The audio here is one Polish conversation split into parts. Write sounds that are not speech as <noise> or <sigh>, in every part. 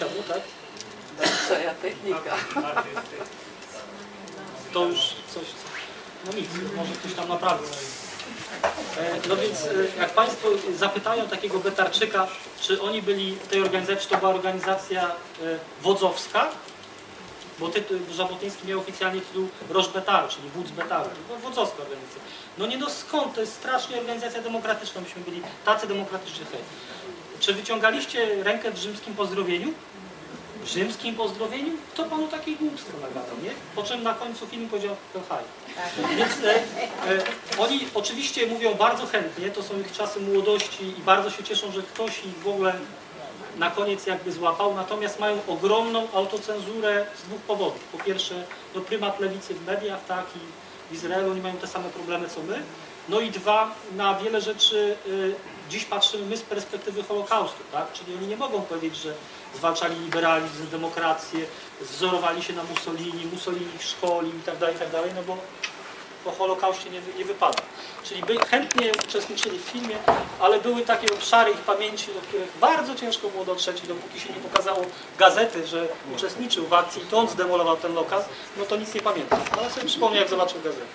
światło, tak? Twoja technika. To już coś, no nic, może ktoś tam naprawi. E, No więc e, jak Państwo zapytają takiego Betarczyka, czy oni byli w tej organizacji, czy to była organizacja e, wodzowska, bo tytuł Żabotyński miał oficjalnie tytuł Roż Betar, czyli wódz Betar, to była wodzowska organizacja. No nie no skąd, to jest strasznie organizacja demokratyczna, myśmy byli tacy demokratyczni. Czy wyciągaliście rękę w rzymskim pozdrowieniu? W rzymskim pozdrowieniu? Kto panu takie głupstwo nagadał, nie? Po czym na końcu filmu powiedział, to haj. Więc e, e, oni oczywiście mówią bardzo chętnie, to są ich czasy młodości i bardzo się cieszą, że ktoś ich w ogóle na koniec jakby złapał, natomiast mają ogromną autocenzurę z dwóch powodów. Po pierwsze, no prymat lewicy w mediach, tak, i w Izraelu oni mają te same problemy co my. No i dwa, na wiele rzeczy y, dziś patrzymy my z perspektywy Holokaustu, tak? Czyli oni nie mogą powiedzieć, że zwalczali liberalizm, demokrację, wzorowali się na Mussolini, Mussolini ich szkolił i tak dalej, i tak no bo po Holokauście nie, nie wypada. Czyli by chętnie uczestniczyli w filmie, ale były takie obszary ich pamięci, do których bardzo ciężko było dotrzeć i dopóki się nie pokazało gazety, że uczestniczył w akcji i to on zdemolował ten lokal, no to nic nie pamiętam. Ale sobie przypomnę, jak zobaczył gazetę.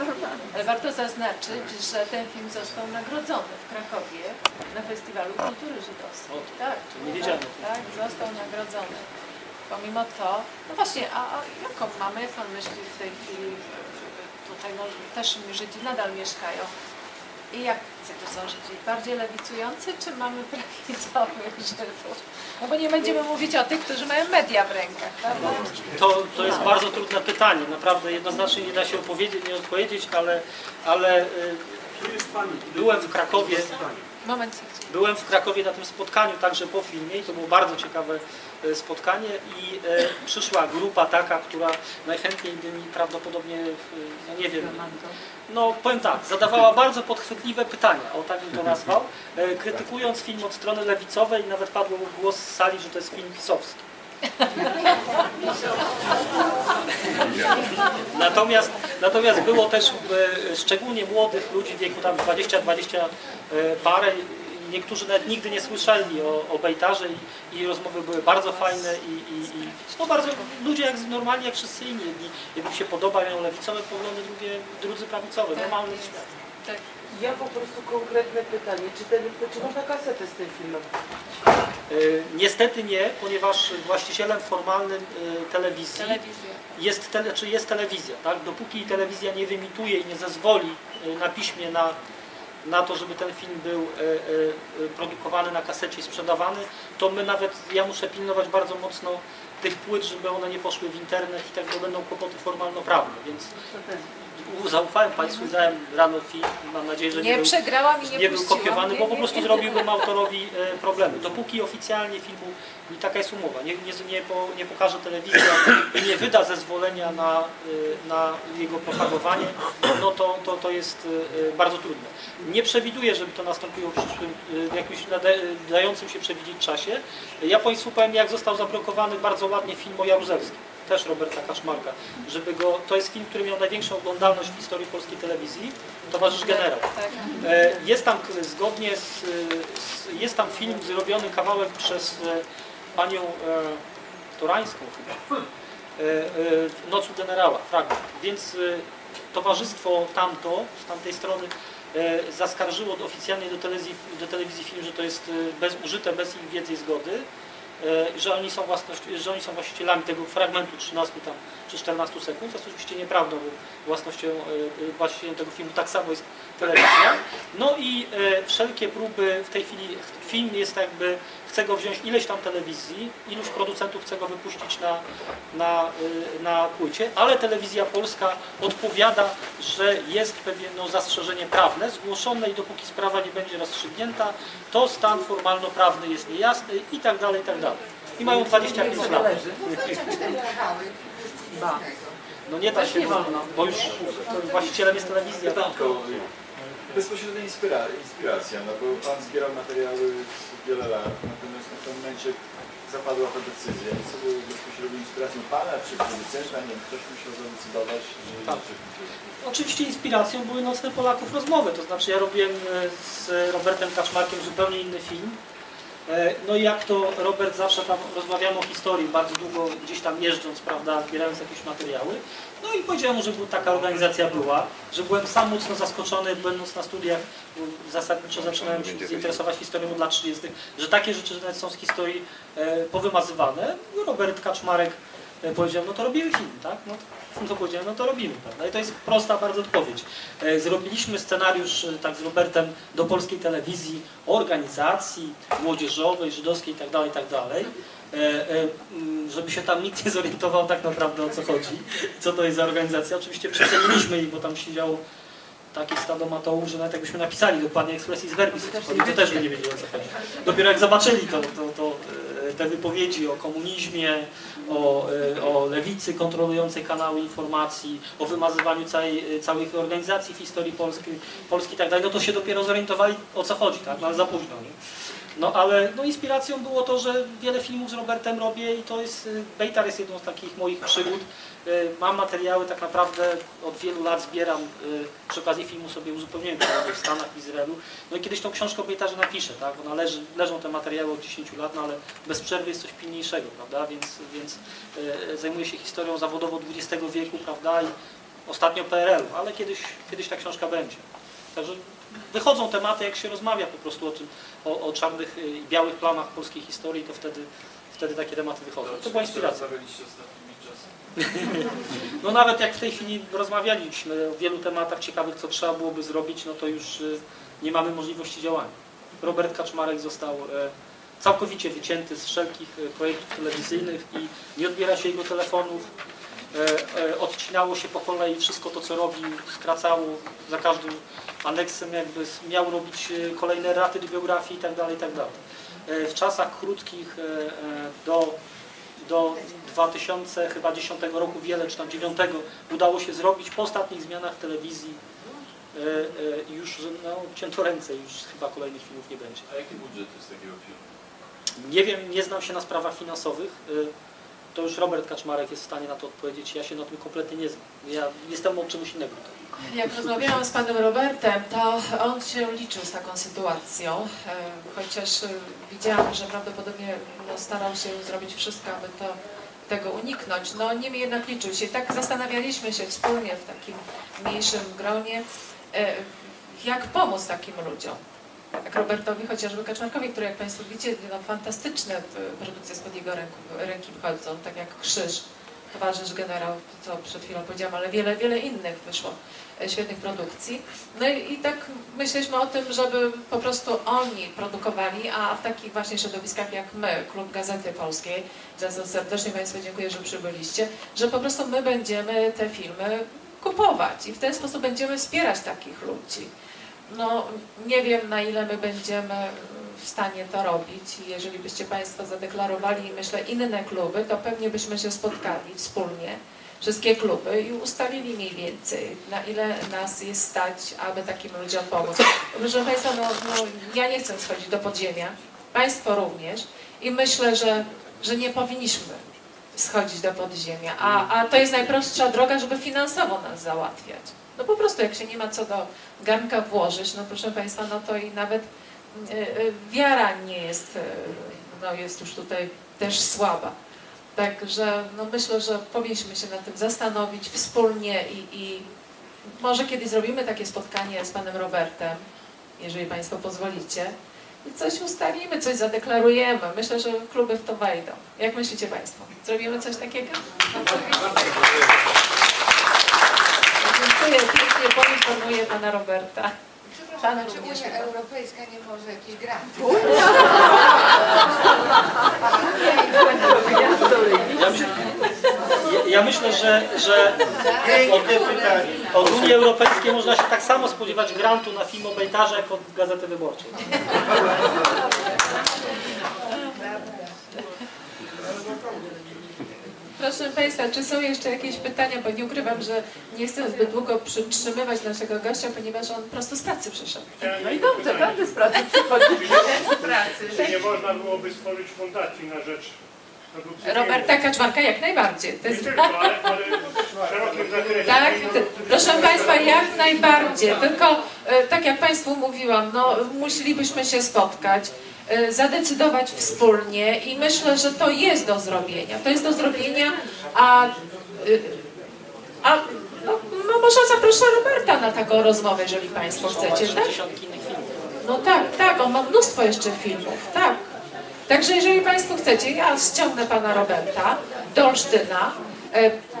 <laughs> Ale warto zaznaczyć, że ten film został nagrodzony w Krakowie na Festiwalu Kultury Żydowskiej. O, Tak, nie wiedziałem Tak, tak, został nagrodzony. Pomimo to, no właśnie, a, a jaką mamy, pan myśli w tej chwili, tutaj no, też Żydzi nadal mieszkają. I jak to są Żydzi? Bardziej lewicujący, czy mamy <laughs> prawicowych Żydów? No bo nie będziemy mówić o tych, którzy mają media w rękach, prawda? To, to jest bardzo trudne pytanie. Naprawdę jednoznacznie nie da się opowiedzieć, nie odpowiedzieć, ale, ale y, byłem w Krakowie. Moment. Byłem w Krakowie na tym spotkaniu także po filmie i to było bardzo ciekawe e, spotkanie i e, przyszła grupa taka, która najchętniej by mi prawdopodobnie, e, no nie wiem, no powiem tak, zadawała bardzo podchwytliwe pytania, o tak bym to nazwał, krytykując film od strony lewicowej, nawet padł głos z sali, że to jest film pisowski. <laughs> Natomiast, natomiast było też e, szczególnie młodych ludzi w wieku tam 20-20 e, parę. Niektórzy nawet nigdy nie słyszeli o, o Bejtarze i, i rozmowy były bardzo fajne i, i, i no bardzo ludzie jak normalni jak wszyscy inni. Jedni, jedni się podoba, mają lewicowe poglądy, drugie, drudzy prawicowe. Normalny świat. Tak. Ja po prostu konkretne pytanie, czy, ten, czy można kasetę z tym filmem? E, Niestety nie, ponieważ właścicielem formalnym e, telewizji Telewizja. jest, tele, czy jest telewizja. Tak? Dopóki telewizja nie wyemituje i nie zezwoli e, na piśmie na, na to, żeby ten film był e, e, produkowany na kasecie i sprzedawany, to my nawet, ja muszę pilnować bardzo mocno tych płyt, żeby one nie poszły w internet i tak to będą kłopoty formalno-prawne, więc zaufałem Państwu dałem rano film mam nadzieję, że nie, Nie był, przegrałam i nie, nie był kopiowany, Nie, bo po nie, prostu nie. zrobiłbym <laughs> autorowi e, problemy. Dopóki oficjalnie filmu, i taka jest umowa, nie, nie, nie, po, nie pokaże telewizja i <coughs> nie wyda zezwolenia na, e, na jego propagowanie, no to, to, to jest e, bardzo trudne. Nie przewiduję, żeby to nastąpiło w przyszłym, jakimś dającym się przewidzieć czasie. Ja Państwu powiem, jak został zablokowany bardzo ładnie film o Jaruzelskim też Roberta Kaszmarka, żeby go, to jest film, który miał największą oglądalność w historii polskiej telewizji, Towarzysz Generał. Tak. E, Jest tam k- zgodnie z, jest tam film zrobiony kawałek przez e, panią e, Torańską chyba. E, e, Noc u generała, fragment. Więc e, towarzystwo tamto, z tamtej strony e, zaskarżyło do- oficjalnie do telewizji, do telewizji film, że to jest e, bez, użyte bez ich wiedzy i zgody, e, że oni są że oni są właścicielami tego fragmentu 13 tam, czy 14 sekund, co jest oczywiście nieprawdą, bo własnością, e, e, właścicielem tego filmu tak samo jest telewizja. No i e, wszelkie próby w tej chwili, film jest jakby, chce go wziąć ileś tam telewizji, iluś producentów chce go wypuścić na, na, y, na płycie, ale telewizja polska odpowiada, że jest pewne no, zastrzeżenie prawne zgłoszone i dopóki sprawa nie będzie rozstrzygnięta, to stan formalno-prawny jest niejasny i tak dalej, i tak dalej. I mają 25 lat. No nie da się, bo, wolno. bo już właścicielem jest telewizja. Bezpośrednia inspira- inspiracja, no bo Pan zbierał materiały wiele lat, natomiast w tym momencie zapadła ta decyzja. I co było bezpośrednią inspiracją Pana, czy producenta, nie wiem, ktoś musiał zadecydować, że... Tak. Oczywiście inspiracją były Nocne Polaków rozmowy, to znaczy ja robiłem e, z Robertem Kaczmarkiem zupełnie inny film No i jak to Robert zawsze tam rozmawiamy o historii, bardzo długo gdzieś tam jeżdżąc, prawda, zbierając jakieś materiały. No i powiedziałem mu, że był- taka organizacja była, że byłem sam mocno zaskoczony, będąc na studiach, zasadniczo zaczynałem się zainteresować historią od lat 30., że takie rzeczy nawet są z historii e, powymazywane. Robert Kaczmarek e, powiedział, no to robimy film, tak? No to, no to powiedziałem, no to robimy, prawda? I to jest prosta bardzo odpowiedź. E, Zrobiliśmy scenariusz e, tak z Robertem do polskiej telewizji organizacji młodzieżowej, żydowskiej itd., itd., e, e, mm, żeby się tam nikt nie zorientował tak naprawdę o co chodzi, co to jest za organizacja. Oczywiście przeceniliśmy ich, bo tam siedziało takie stado matołów, że nawet jakbyśmy napisali dokładnie expressis verbis, to też by nie wiedzieli o co chodzi. Dopiero jak zobaczyli to, to, to, te wypowiedzi o komunizmie, o, e, o lewicy kontrolującej kanały informacji, o wymazywaniu całej, e, całych organizacji w historii polskiej, Polski i tak dalej, no to się dopiero zorientowali o co chodzi, tak? No ale za późno, nie? No ale no, inspiracją było to, że wiele filmów z Robertem robię i to jest, y, Bejtar jest jedną z takich moich przygód. Y, Mam materiały tak naprawdę od wielu lat zbieram, y, przy okazji filmu sobie uzupełniłem w Stanach, w Izraelu. No i kiedyś tą książkę o Bejtarze napiszę, tak? Ona leżą te materiały od 10 lat, no ale bez przerwy jest coś pilniejszego, prawda? Więc, więc zajmuję się historią zawodową XX wieku, prawda? I ostatnio PRL-u, ale kiedyś, kiedyś ta książka będzie. Także wychodzą tematy, jak się rozmawia po prostu o tym, o, o czarnych y, i białych plamach polskiej historii, to wtedy, wtedy takie tematy wychodzą. To była inspiracja. <laughs> No nawet jak w tej chwili rozmawialiśmy o wielu tematach ciekawych, co trzeba byłoby zrobić, no to już y, nie mamy możliwości działania. Robert Kaczmarek został e, całkowicie wycięty z wszelkich e, projektów telewizyjnych i nie odbiera się jego telefonów. E, e, Odcinało się po kolei wszystko to, co robił, skracało za każdym aneksem, jakby miał robić e, kolejne raty do biografii itd. itd. E, W czasach krótkich do do 2000 chyba 10 roku wiele, czy tam 9 udało się zrobić po ostatnich zmianach telewizji już no, cięto ręce, już chyba kolejnych filmów nie będzie. A jaki budżet jest takiego filmu? Nie wiem, nie znam się na sprawach finansowych. To już Robert Kaczmarek jest w stanie na to odpowiedzieć. Ja się na tym kompletnie nie znam. Ja jestem od czegoś innego. Jak rozmawiałam z panem Robertem, to on się liczył z taką sytuacją, e, chociaż e, widziałam, że prawdopodobnie no, starał się zrobić wszystko, aby to, tego uniknąć. No niemniej jednak liczył się. Tak zastanawialiśmy się wspólnie w takim mniejszym gronie, e, jak pomóc takim ludziom. Jak Robertowi, chociażby Kaczmarkowi, który jak Państwo widzicie, no, fantastyczne e, produkcje spod jego ręku, ręki wchodzą, tak jak Krzyż, Towarzysz Generał, co przed chwilą powiedziałam, ale wiele, wiele innych wyszło e, świetnych produkcji. No i, i tak myśleliśmy o tym, żeby po prostu oni produkowali, a w takich właśnie środowiskach jak my, Klub Gazety Polskiej, za serdecznie Państwu dziękuję, że przybyliście, że po prostu my będziemy te filmy kupować i w ten sposób będziemy wspierać takich ludzi. No nie wiem na ile my będziemy w stanie to robić. Jeżeli byście Państwo zadeklarowali, myślę, inne kluby, to pewnie byśmy się spotkali wspólnie, wszystkie kluby i ustalili mniej więcej, na ile nas jest stać, aby takim ludziom pomóc. Proszę Państwa, no, no, ja nie chcę schodzić do podziemia, Państwo również i myślę, że, że nie powinniśmy schodzić do podziemia, a, a to jest najprostsza droga, żeby finansowo nas załatwiać. No po prostu jak się nie ma co do garnka włożyć, no proszę Państwa, no to i nawet y, y, wiara nie jest, y, no jest już tutaj też słaba. Także no myślę, że powinniśmy się nad tym zastanowić wspólnie i, i może kiedyś zrobimy takie spotkanie z Panem Robertem, jeżeli Państwo pozwolicie. I coś ustalimy, coś zadeklarujemy. Myślę, że kluby w to wejdą. Jak myślicie Państwo? Zrobimy coś takiego? Dziękuję pięknie, poinformuję Pana Roberta. Przepraszam, czy również Unia. Europejska nie może jakiś grant? <laughs> Ja, myślę, ja, ja myślę, że, że od, od Unii Europejskiej można się tak samo spodziewać grantu na film o Bejtarze, jak od Gazety Wyborczej. Proszę Państwa, czy są jeszcze jakieś pytania? Bo nie ukrywam, że nie chcę zbyt długo przytrzymywać naszego gościa, ponieważ on prosto z pracy przyszedł. No i dobrze, każdy z pracy przychodzi <laughs> z pracy. Czy nie można byłoby stworzyć fundacji na rzecz produkcji Roberta Kaczmarka jak najbardziej. To jest... Nie tylko, ale, ale w szerokim zakresie. Tak, t- proszę Państwa, jak najbardziej. Tylko, e, tak jak Państwu mówiłam, no, musielibyśmy się spotkać. E, zadecydować wspólnie i myślę, że to jest do zrobienia. To jest do zrobienia, a, y, a no, no może zaproszę Roberta na taką rozmowę, jeżeli Państwo chcecie, tak? No tak, tak, on ma mnóstwo jeszcze filmów, tak. Także jeżeli Państwo chcecie, ja ściągnę Pana Roberta do Olsztyna.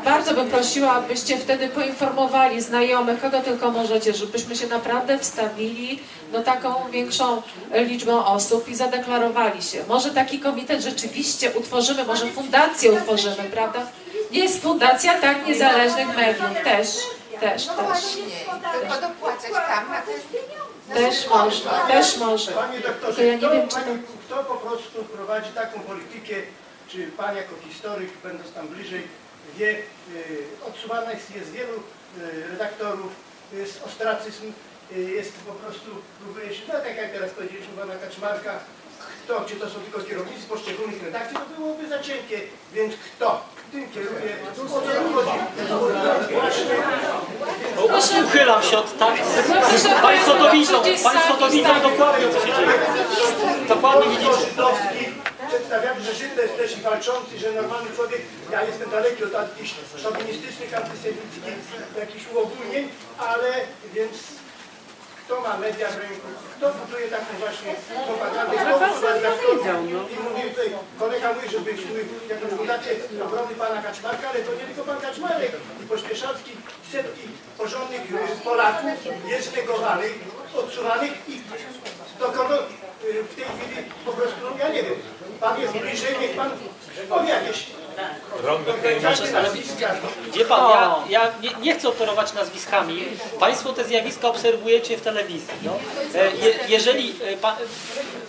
Bardzo bym prosiła, abyście wtedy poinformowali znajomych, kogo tylko możecie, żebyśmy się naprawdę wstawili no taką większą liczbą osób i zadeklarowali się. Może taki komitet rzeczywiście utworzymy, może fundację utworzymy, prawda? Jest fundacja tak niezależnych mediów, też, też, No też. tylko dopłacać tam na te na Też można, też można. Panie doktorze, ja nie kto, wiem, czy to... pani, kto po prostu prowadzi taką politykę, czy Pan jako historyk, będąc tam bliżej, wie, y, odsuwanych jest wielu y, redaktorów, jest ostracyzm, y, jest po prostu, próbuje się, no tak jak teraz powiedzieliśmy Pana Kaczmarka, kto, czy to są tylko kierownicy poszczególnych redakcji, to byłoby za cienkie, więc kto tym kieruje, o co tu chodzi? Uchylam się od tak. Państwo to widzą, Państwo to widzą stali. dokładnie co się dzieje. Dokładnie widzicie. Przedstawiamy, że Żyd to jest też i walczący, że normalny człowiek, ja jestem daleki od jakichś szowinistycznych, antysemickich, jakichś uogólnień, ale więc kto ma media w ręku, kto buduje taką właśnie propagandę, kto usuwa redaktorów i mówi tutaj, kolega mówi, żebyśmy jakąś fundację obrony pana Kaczmarka, ale to nie tylko pan Kaczmarek i Pośpieszalski, setki porządnych y, Polaków jest negowanych, odsuwanych i do kogo y, w tej chwili po prostu, no ja nie wiem, pan jest bliżej, niech pan powie jakieś. Wie pan, ja, ja nie, nie chcę operować nazwiskami. Państwo te zjawiska obserwujecie w telewizji. No. E, Je, jeżeli e, pan,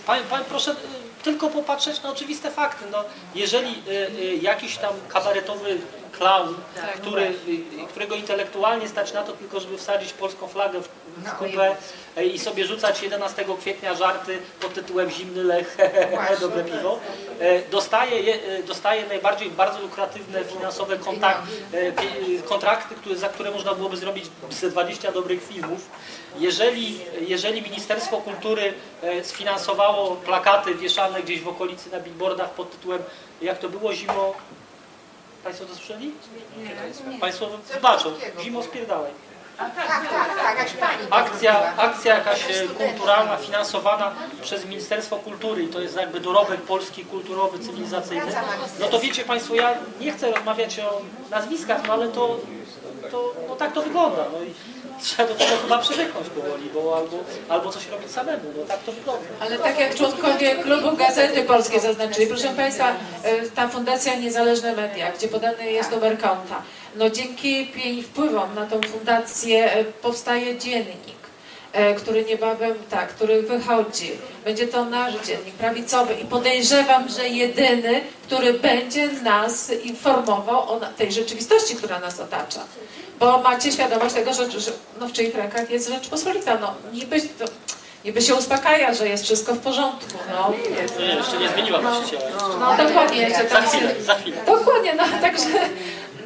pan, pan proszę e, tylko popatrzeć na oczywiste fakty. No, jeżeli jakiś tam kabaretowy klaun, który, e, którego intelektualnie stać na to tylko, żeby wsadzić polską flagę w, w kupę e, i sobie rzucać 11 kwietnia żarty pod tytułem Zimny Lech, <laughs> dobre piwo, e, dostaje, je- e, dostaje najbardziej bardzo lukratywne finansowe kontak, e, kontrakty, które, za które można byłoby zrobić ze 20 dobrych filmów. Jeżeli, jeżeli Ministerstwo Kultury sfinansowało plakaty wieszane gdzieś w okolicy na billboardach pod tytułem jak to było zimo... Państwo to słyszeli? Państwo wybaczą. Zimo spierdalaj. Tak, tak, tak, jakaś pani to Akcja, akcja jakaś e, kulturalna, finansowana przez Ministerstwo Kultury i to jest jakby dorobek polski, kulturowy, cywilizacyjny. No to wiecie Państwo, ja nie chcę rozmawiać o nazwiskach, no ale to, to no tak to wygląda. No i trzeba do tego chyba przywyknąć powoli, bo albo, albo coś robić samemu, no tak to wygląda. Ale tak jak członkowie klubu Gazety Polskiej zaznaczyli, proszę Państwa, e, ta Fundacja Niezależne Media, gdzie podany jest numer konta, no dzięki jej wpływom na tą fundację e, powstaje dziennik, który niebawem, tak, który wychodzi. Będzie to nasz dziennik prawicowy i podejrzewam, że jedyny, który będzie nas informował o tej rzeczywistości, która nas otacza. Bo macie świadomość tego, że, że no, w czyich rękach jest Rzeczpospolita. No, niby, to, niby się uspokaja, że jest wszystko w porządku. No, Nie, jeszcze nie zmieniła właściciela. no dokładnie, jeszcze tam się... chwilę, za chwilę. Dokładnie, no także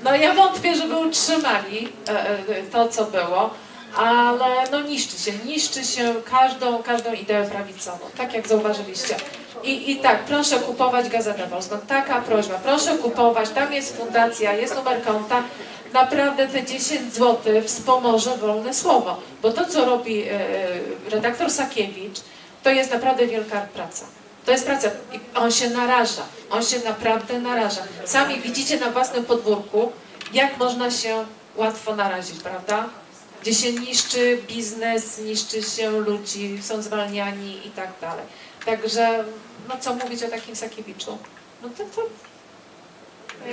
no ja wątpię, żeby utrzymali e, e, to, co było, ale no niszczy się, niszczy się każdą, każdą ideę prawicową, tak jak zauważyliście. I, I tak, proszę kupować Gazetę Polską, taka prośba, proszę kupować, tam jest fundacja, jest numer konta, naprawdę te 10 zł wspomoże wolne słowo, bo to, co robi e, redaktor Sakiewicz, to jest naprawdę wielka praca. To jest praca. On się naraża. On się naprawdę naraża. Sami widzicie na własnym podwórku, jak można się łatwo narazić, prawda? Gdzie się niszczy biznes, niszczy się ludzi, są zwalniani i tak dalej. Także, no co mówić o takim Sakiewiczu? No to, to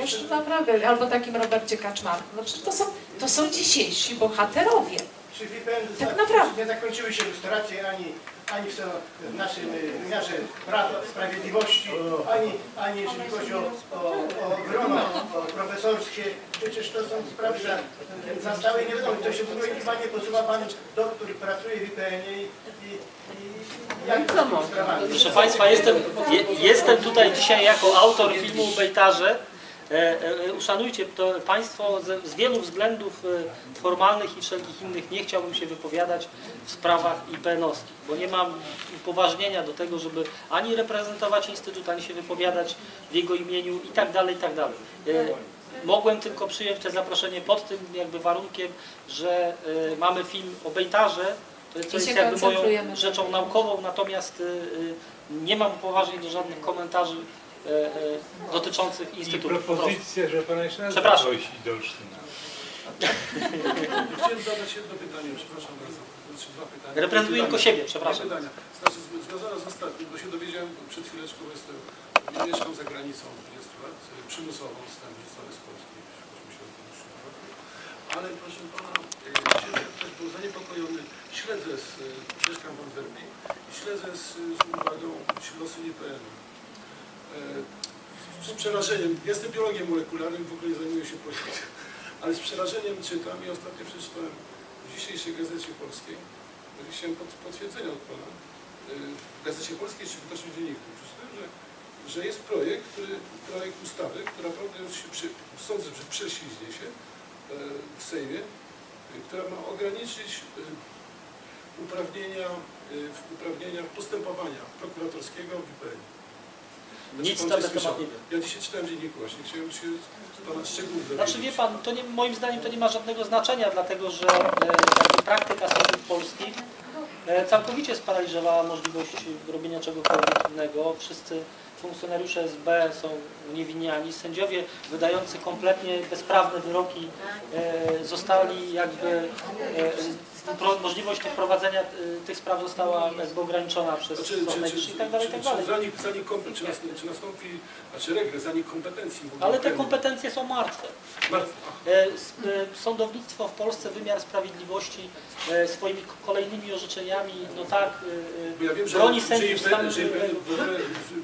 już naprawdę, albo takim Robercie Kaczmarku. No przecież to są, to są dzisiejsi bohaterowie. Czy wie pan, Tak za- naprawdę. nie zakończyły się lustracje ani, ani w, w naszym wymiarze prawa, sprawiedliwości, ani, ani jeżeli chodzi o, o, o grono o profesorskie. Przecież to są sprawy za- zastałe i nie wiadomo. To się w ogóle chyba nie posuwa pan doktor, pracuje w IPN-ie i, i, i jak to sprawami? Proszę Państwa, jestem, je, jestem tutaj dzisiaj jako autor filmu Bejtarze Uszanujcie to Państwo z, wielu względów e, formalnych i wszelkich innych nie chciałbym się wypowiadać w sprawach IPN-owskich, bo nie mam upoważnienia do tego, żeby ani reprezentować Instytut, ani się wypowiadać w jego imieniu i tak dalej, i tak dalej. E, Mogłem tylko przyjąć te zaproszenie pod tym jakby warunkiem, że e, mamy film o Bejtarze, to co jest jakby moją rzeczą naukową, natomiast e, e, nie mam upoważnień do żadnych komentarzy e, e, dotyczących I Instytutu. Proszę. propozycja, że pana jeszcze raz Przepraszam. do Olsztyna. Chciałem zadać jedno pytanie, przepraszam bardzo. Znaczy dwa pytania. Reprezentuję tylko siebie, przepraszam. pytania. Znaczy związane z ostatnim, bo się dowiedziałem przed chwileczką, jestem, mieszkam za granicą 20 lat, y, przymusowo wyrzucony z Polski w 88 roku. Ale proszę pana, też był zaniepokojony, śledzę, z, mieszkam w Antwerpii i śledzę z, z uwagą losy IPN-u. Z przerażeniem, jestem biologiem molekularnym, w ogóle nie zajmuję się projektem, ale z przerażeniem czytam i ostatnio przeczytałem w dzisiejszej Gazecie Polskiej, chciałem pod, potwierdzenia od Pana, y, w Gazecie Polskiej czy w naszym dzienniku, przeczytałem, że, że jest projekt, który, projekt ustawy, która już się przy, sądzę, że prześliźnie się e, w Sejmie, y, która ma ograniczyć y, uprawnienia, y, uprawnienia postępowania prokuratorskiego w IPN. Nic na coś ten temat słyszał? nie wiem. Ja dzisiaj czytałem w dzienniku właśnie, chciałem się Pana szczegółów Znaczy wie dowiedzieć. Pan, to nie, moim zdaniem to nie ma żadnego znaczenia, dlatego że e, praktyka sądów polskich e, całkowicie sparaliżowała możliwość robienia czegokolwiek innego. Wszyscy funkcjonariusze SB są uniewinniani. Sędziowie wydający kompletnie bezprawne wyroki e, zostali jakby e, możliwość prowadzenia e, tych spraw została jakby ograniczona przez Znaczy, Sąd Najwyższy i tak dalej, i tak dalej. zanik, kompe- czy, nastąpi, czy nastąpi, znaczy regres, zanik kompetencji. Ale te kompetencje są martwe. Martw- E, e, Sądownictwo w Polsce, wymiar sprawiedliwości e, swoimi kolejnymi orzeczeniami, no tak, ja wiem, broni sędziów stanu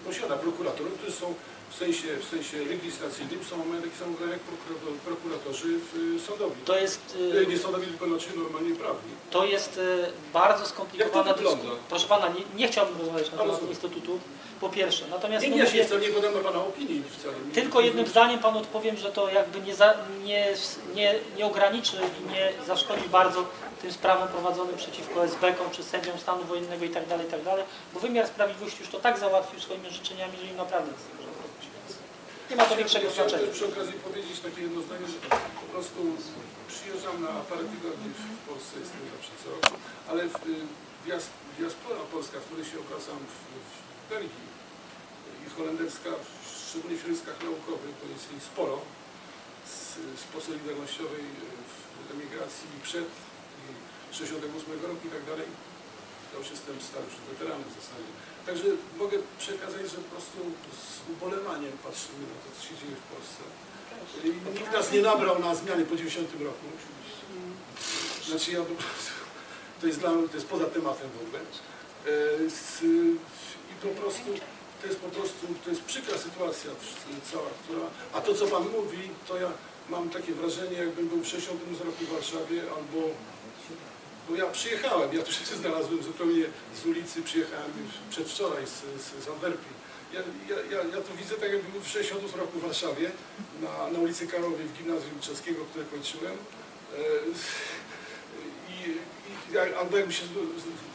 posiada prokuratorów, którzy są w sensie, w sensie legislacyjnym, są samych jak prokurator, prokuratorzy w, y, sądowi. To jest, Y, e, Nie sądowi, tylko znaczy normalnie prawni. to jest bardzo skomplikowana dyskusja. Proszę Pana, nie, nie chciałbym rozmawiać na temat rozumiem. Instytutu, po pierwsze. Natomiast Nie, no nie, mówię, nie, wcale nie podam na Pana opinii wcale. Tylko jednym zdaniem Panu odpowiem, że to jakby nie, za, nie, nie, nie ograniczy i nie zaszkodzi bardzo tym sprawom prowadzonym przeciwko SB-kom czy sędziom stanu wojennego i tak dalej, i tak bo wymiar sprawiedliwości już to tak załatwił swoimi orzeczeniami, że im naprawdę nic nie może zrobić. Więc Nie ma to większego Chciałem znaczenia. też przy okazji powiedzieć takie jedno zdanie, że po prostu przyjeżdżam na parę tygodni w Polsce, jestem zawsze co roku, ale w, y, dias- diaspora polska, w której się obracam w, w Belgii i holenderska, szczególnie w środowiskach naukowych, bo jest jej sporo, z, z posolidarnościowej y, w emigracji przed i 68 roku i tak dalej, ja już jestem starszy, weteranem w zasadzie. Także mogę przekazać, że po prostu z ubolewaniem patrzymy na to, co się dzieje w Polsce. I Nikt nas nie nabrał na zmiany po 90 roku. Znaczy ja po prostu, to jest, dla, to jest poza tematem w ogóle. E, z, I po prostu, to jest po prostu, to jest przykra sytuacja cała, która, a to co Pan mówi, to ja mam takie wrażenie, jakbym był w 60 roku w Warszawie albo bo ja przyjechałem, ja tu się znalazłem zupełnie z ulicy, przyjechałem przedwczoraj z, z, z Antwerpii. Ja, ja, ja, ja to widzę tak jakbym był w 60 roku w Warszawie, na, na ulicy Karowej w Gimnazjum Czeskiego, które kończyłem. E, i, i, ja- albo jakbym się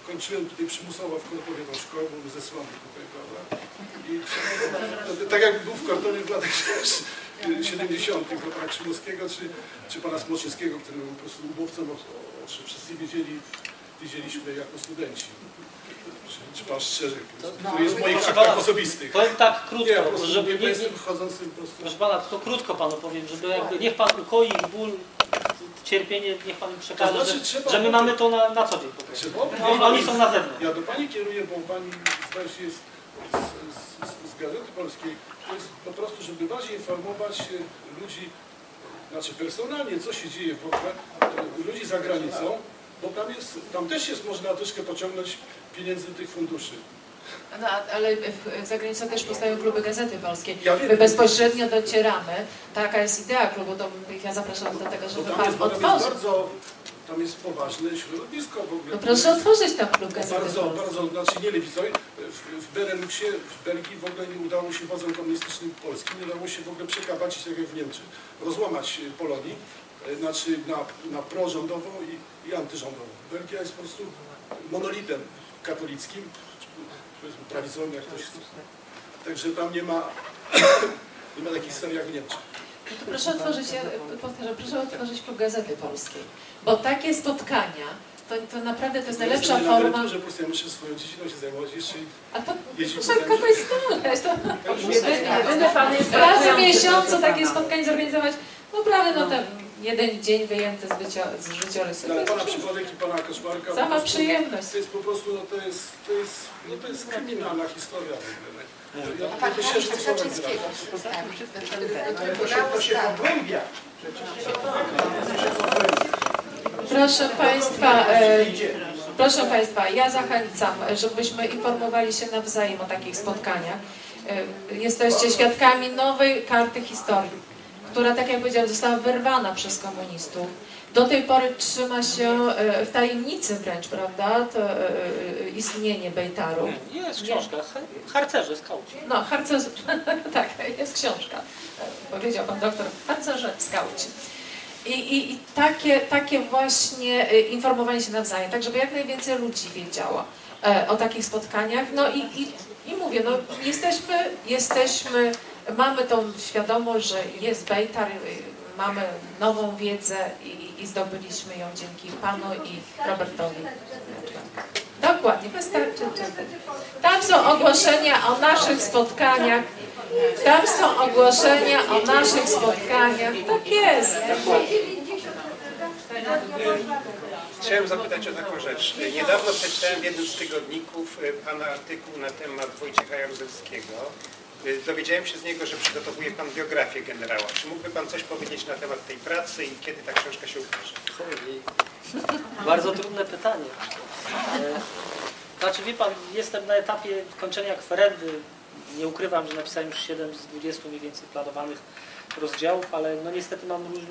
kończyłem tutaj przymusowo w Kordowie tą szkołę, bo zesłany tutaj, prawda? I to, tak jakby był w Kordowie w latach 70. po pana Krzymowskiego, czy, czy pana Smoczyńskiego, który był po prostu ubowcą, czym wszyscy wiedzieli, wiedzieliśmy jako studenci. Czy, pan Strzeżek, który jest w moich pana, osobistych. Powiem tak Nie, po krótko, żeby nie, nie, nie, po prostu... proszę Pana, tylko krótko Panu powiem, żeby jakby, niech Pan ukoi ból, cierpienie, niech Pan przekaże, To znaczy, że, że my mamy to na, na co dzień po prostu. Trzeba- Oni, są na zewnątrz. Ja do Pani kieruję, bo Pani zdaje się jest z, z, z Gazety Polskiej. To jest po prostu, żeby bardziej informować e, ludzi, znaczy personalnie, co się dzieje w ogóle, e, ludzi za granicą, bo tam, jest, tam też jest można troszkę pociągnąć pieniędzy tych funduszy. No, ale za granicą też powstają kluby Gazety Polskiej. Ja. My bezpośrednio docieramy. Taka jest idea klubu, to ja zapraszam do tego, żeby Pan otworzył. Tam jest poważne środowisko w ogóle. No proszę otworzyć tam klub gazety. Bardzo, bardzo, znaczy nie lewicowej. W, w Beneluxie, w Belgii w ogóle nie udało się wodzom komunistycznym Polski, nie udało się w ogóle przekabacić, tak jak w Niemczech, rozłamać e, Polonii, e, znaczy na, na prorządową i, i antyrządową. Belgia jest po prostu monolitem katolickim, powiedzmy prawicowym, jak ktoś chce. Także tam nie ma, <coughs> nie ma takich historii jak w Niemczech. No to proszę otworzyć, ja powtarzam, proszę otworzyć klub Gazety Polskiej. Bo takie spotkania, to, to naprawdę to jest najlepsza Jestem na forma. emeryturze, po prostu ja muszę swoją dziedziną się zajmować jeszcze A to znaleźć. To Jedyny pan jest raz w miesiącu takie spotkanie zorganizować. Naprawdę, no tam jeden dzień wyjęty z, bycia, z życiorysu. Dla jest pana przypadek i pana koszmarka. Sama prostu przyjemność. To jest po prostu, no to jest, to jest, no to jest kryminalna historia. Ja, A pan to Krzaczyńskiego słowa przedstawił do To się, to się pogłębia. Proszę Państwa, e, proszę Państwa, ja zachęcam, żebyśmy informowali się nawzajem o takich spotkaniach. E, Jesteście świadkami nowej karty historii, która, tak jak powiedziałam, została wyrwana przez komunistów. Do tej pory trzyma się e, w tajemnicy wręcz, prawda, to e, e, istnienie Bejtaru. Jest książka, ha- harcerze, skauci. No, harcerze, <laughs> tak, jest książka, powiedział pan doktor, harcerze, skauci. I, i, i takie, takie właśnie informowanie się nawzajem, tak żeby jak najwięcej ludzi wiedziało o takich spotkaniach. No i, i, i mówię, no jesteśmy, jesteśmy, mamy tą świadomość, że jest Bejtar, e, mamy nową wiedzę i, i zdobyliśmy ją dzięki panu i Robertowi. Dokładnie, wystarczy. Tam są ogłoszenia o naszych spotkaniach. Tam są ogłoszenia o naszych spotkaniach. Tak jest. Chciałem zapytać o taką rzecz. Niedawno przeczytałem w jednym z tygodników e, Pana artykuł na temat Wojciecha Jaruzelskiego. E, Dowiedziałem się z niego, że przygotowuje Pan biografię generała. Czy mógłby Pan coś powiedzieć na temat tej pracy i kiedy ta książka się ukaże? Bardzo trudne pytanie. E, Znaczy, wie pan, jestem na etapie kończenia kwerendy. Nie ukrywam, że napisałem już 7 z 20 mniej więcej planowanych rozdziałów, ale no niestety mam różny,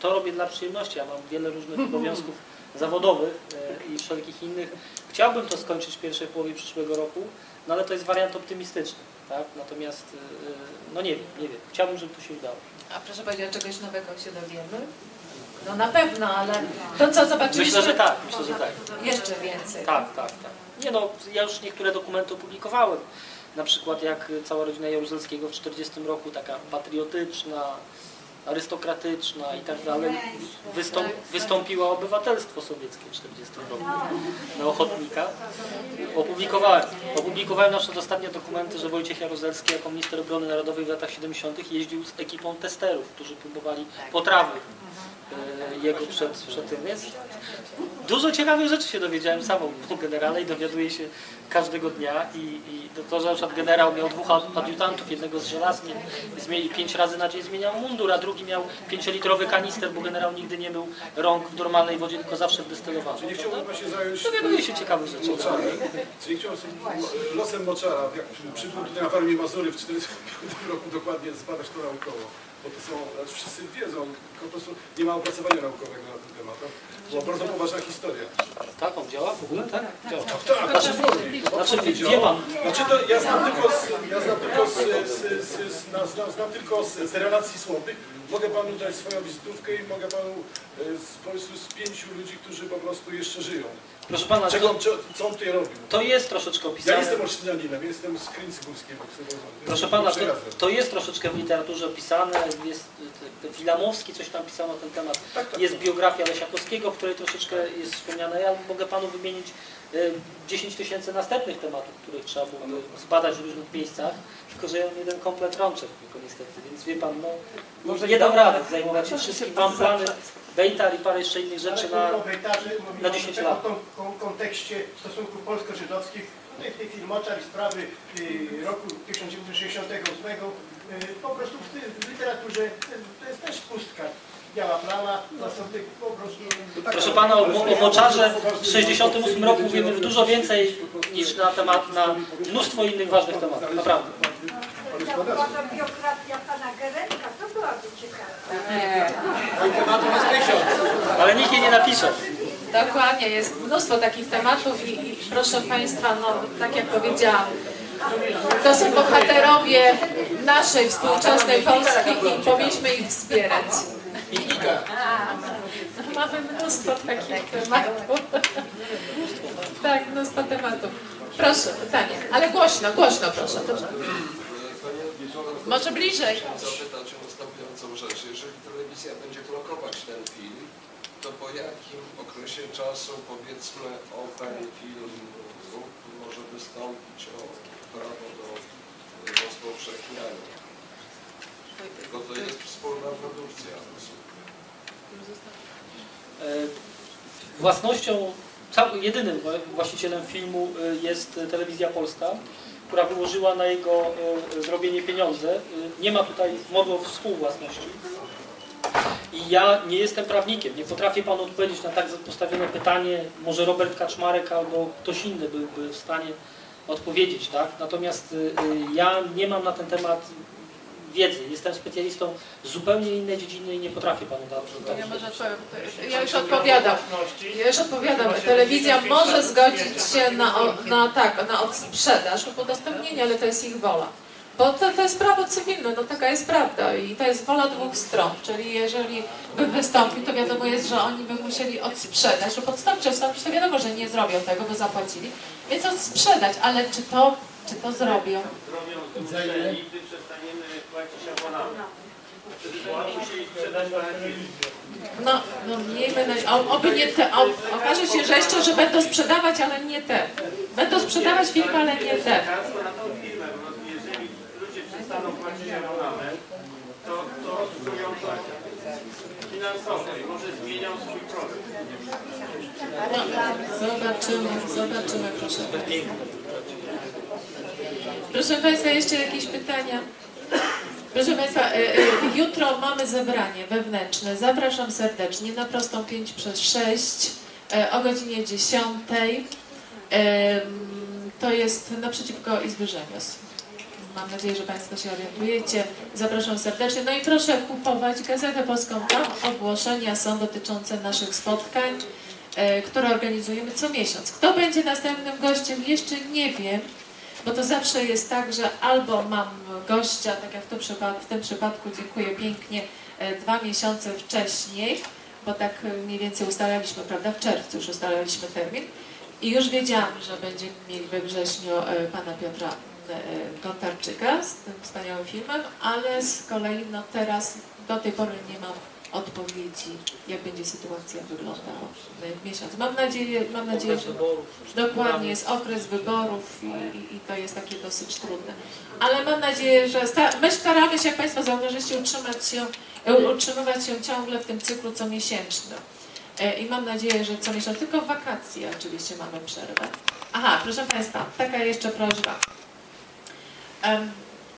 to robię dla przyjemności. Ja mam wiele różnych <laughs> obowiązków zawodowych e, i wszelkich innych. Chciałbym to skończyć w pierwszej połowie przyszłego roku, no ale to jest wariant optymistyczny. Tak? Natomiast, e, no nie wiem, nie wiem. Chciałbym, żeby to się udało. A proszę powiedzieć, czegoś nowego się dowiemy? No na pewno, ale to co zobaczyliśmy... Myślę, że tak, myślę, że tak. Jeszcze więcej. Tak, tak, tak. Nie no, ja już niektóre dokumenty opublikowałem. Na przykład jak cała rodzina Jaruzelskiego w 40 roku, taka patriotyczna, arystokratyczna i tak dalej, wystąp, wystąpiła obywatelstwo sowieckie w 40 roku na ochotnika. Opublikowałem. Opublikowałem na ostatnie dokumenty, że Wojciech Jaruzelski jako minister obrony narodowej w latach 70. jeździł z ekipą testerów, którzy próbowali potrawy jego przed, przed tym. Więc dużo ciekawych rzeczy się dowiedziałem sam o generale i dowiaduję się każdego dnia i, i to, że na przykład generał miał dwóch ad- adiutantów, jednego z żelaznym, zmieni, pięć razy na dzień zmieniał mundur, a drugi miał pięciolitrowy kanister, bo generał nigdy nie mył rąk w normalnej wodzie, tylko zawsze w destylowanej. Czy nie chciałbym się zająć Dowiaduję się ciekawych rzeczy. Moczarem? Czy nie chciałbym losem Moczara, jak przybył tutaj na Warmii Mazury w 1945 roku dokładnie zbadać to naukowo? Bo to są, znaczy wszyscy wiedzą, po prostu nie ma opracowania naukowego na ten temat. Była bardzo poważna historia. Tak, on działa w ogóle? Tak, działa. Tak, znaczy, Znaczy, wie pan, Znaczy to ja znam tylko z, ja znam tylko z, z, z, z, znam, znam, znam tylko z, z relacji słownych. Mogę panu dać swoją wizytówkę i mogę panu e, z, po prostu z pięciu ludzi, którzy po prostu jeszcze żyją. proszę pana, Czego, to, co, on tutaj robił? to jest troszeczkę Ja opisane. jestem olsztynianinem, jestem z powiedzieć. Proszę pana, to, to jest troszeczkę w literaturze opisane, jest Wilamowski coś tam pisał na ten temat, Tak, tak, jest tak. biografia Lesiakowskiego, której troszeczkę jest wspomniane. Ja mogę panu wymienić y, 10 tysięcy następnych tematów, których trzeba byłoby zbadać w różnych miejscach, tylko że ja mam jeden komplet rączek tylko niestety, więc wie pan, no nie dam rady zajmować się wszystkim. Mam plany Bejtar i parę jeszcze innych rzeczy na... o Bejtarze, mówimy na o 10 tym lat. kon- kontekście stosunków polsko-żydowskich. Tutaj w tej chwili Moczar i sprawy y, roku 1968 y, po prostu w, w literaturze jest, to jest też pustka. Biała plama, po prostu... Proszę pana, o, o moczarze w 68 roku mówimy dużo więcej niż na temat, na mnóstwo innych ważnych tematów, naprawdę. To była ta biografia pana Gerenka, to była Ale nikt jej nie napisze. Dokładnie, jest mnóstwo takich tematów i, i proszę Państwa, no tak jak powiedziałam, to są bohaterowie naszej współczesnej Polski i powinniśmy ich wspierać. No, Mamy mnóstwo takich tematów. Tak, mnóstwo tematów. Proszę, pytanie, ale głośno, głośno proszę. proszę. Może bliżej. zapytać o następującą rzecz. Jeżeli telewizja będzie blokować ten film, to po jakim okresie czasu, powiedzmy, o ten film może wystąpić o prawo do rozpowszechniania? Bo to jest wspólna produkcja. E, Własnością, jedynym właścicielem filmu e, jest Telewizja Polska, która wyłożyła na jego e, zrobienie pieniądze. Nie ma tutaj mowy o współwłasności. I ja nie jestem prawnikiem, nie potrafię Panu odpowiedzieć na tak postawione pytanie. Może Robert Kaczmarek albo ktoś inny byłby w stanie odpowiedzieć, tak? Natomiast ja nie mam na ten temat wiedzy. Jestem specjalistą z zupełnie innej dziedziny i nie potrafię Panu dać. Ja, może ja już odpowiadam. Ja już odpowiadam. Telewizja może zgodzić się na, na tak, na odsprzedaż lub udostępnienie, ale to jest ich wola. Bo to, to jest prawo cywilne, no taka jest prawda i to jest wola dwóch stron, czyli jeżeli by wystąpił, to wiadomo jest, że oni by musieli odsprzedać lub odstąpić, odstąpić, to wiadomo, że nie zrobią tego, bo zapłacili, więc odsprzedać, ale czy to, czy to zrobią? No, no miejmy nadzieję, o- oby nie te, o, okaże się, że jeszcze, że będą sprzedawać, ale nie te. Będą sprzedawać filmy, ale nie te. na tą firmę, po prostu jeżeli ludzie przestaną płacić abonament, to, to odczują to finansowo i może zmienią swój produkt. No, zobaczymy, zobaczymy, proszę Państwa. Proszę Państwa, jeszcze jakieś pytania? Proszę Państwa, e, e, jutro mamy zebranie wewnętrzne. Zapraszam serdecznie na prostą 5 przez 6 e, o godzinie 10. Em, To jest naprzeciwko Izby Rzemiosł. Mam nadzieję, że Państwo się orientujecie. Zapraszam serdecznie. No i proszę kupować Gazetę Polską. Tam ogłoszenia są dotyczące naszych spotkań, które organizujemy co miesiąc. Kto będzie następnym gościem, jeszcze nie wiem, bo to zawsze jest tak, że albo mam gościa, tak jak w, tym w tym przypadku, dziękuję pięknie, e, dwa miesiące wcześniej, bo tak e, mniej więcej ustalaliśmy, prawda, w czerwcu już ustalaliśmy termin i już wiedziałam, że będziemy mieli we wrześniu e, pana Piotra Gontarczyka z tym wspaniałym filmem, ale z kolei no teraz do tej pory nie mam odpowiedzi, jak będzie sytuacja wyglądała w miesiąc. Mam nadzieję, mam nadzieję, że dokładnie jest okres wyborów i, i, to jest takie dosyć trudne. Ale mam nadzieję, że sta, my staramy się, jak Państwo zauważyliście, utrzymać się, e, utrzymywać się ciągle w tym cyklu comiesięcznym. E, I mam nadzieję, że co miesiąc, tylko w wakacje oczywiście mamy przerwę. Aha, proszę Państwa, taka jeszcze prośba.